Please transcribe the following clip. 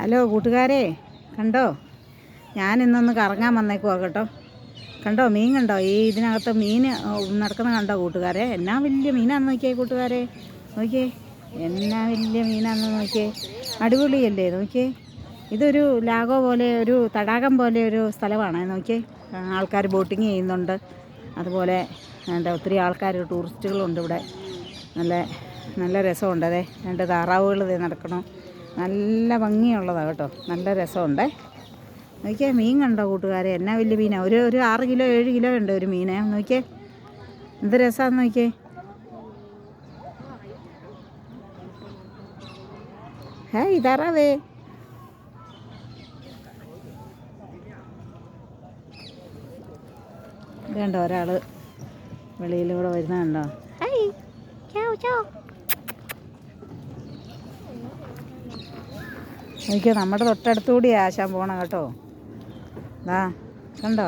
Hello കൂട്ടുകാരെ കണ്ടോ? ഞാൻ ഇന്നൊന്ന് കറങ്ങാൻ വന്നേക്കുവാ കേട്ടോ. കണ്ടോ മീൻ കണ്ടോ? ഈ ഇതിനകത്ത് മീൻ നടക്കുന്ന കണ്ടോ കൂട്ടുകാരെ? എന്നാ വലിയ മീനാന്ന് നോക്കിയേ കൂട്ടുകാരെ? നോക്കിയേ. എന്നാ വലിയ മീനാന്ന് നോക്കിയേ. അടിപൊളിയല്ലേ നോക്കിയേ. ഇതൊരു ലാഗോ പോലെ ഒരു തടാകം പോലെ ഒരു സ്ഥലമാണ്. നോക്കിയേ. ആൾക്കാർ ബോട്ടിങ് ചെയ്യുന്നുണ്ട്. അതുപോലെ എന്താ ഒത്തിരി ആൾക്കാർ ടൂറിസ്റ്റുകളുണ്ട് ഇവിടെ. നല്ല നല്ല രസമുണ്ട്. അതെ രണ്ട് താറാവുകൾ നടക്കണം. നല്ല ഭംഗിയുള്ളതാണ് കേട്ടോ. നല്ല രസമുണ്ടേ. നോക്കിയാൽ മീൻ കണ്ടോ കൂട്ടുകാരെ? എന്നാ വലിയ മീനാണ് ഒരു ഒരു ആറ് കിലോ ഏഴ് കിലോ ഉണ്ട് ഒരു മീനെ. നോക്കിയേ. എന്ത് രസമാണെന്ന് നോക്കിയേ. ഹേ ഇതാറാവേ ഇത് കണ്ടോ ഒരാൾ വെളിയിലൂടെ വരുന്ന കണ്ടോ ഹായ് ചോ ചോ. നോക്കിയോ നമ്മുടെ തൊട്ടടുത്തുകൂടി ആശാൻ പോകണം കേട്ടോ. ദാ കണ്ടോ?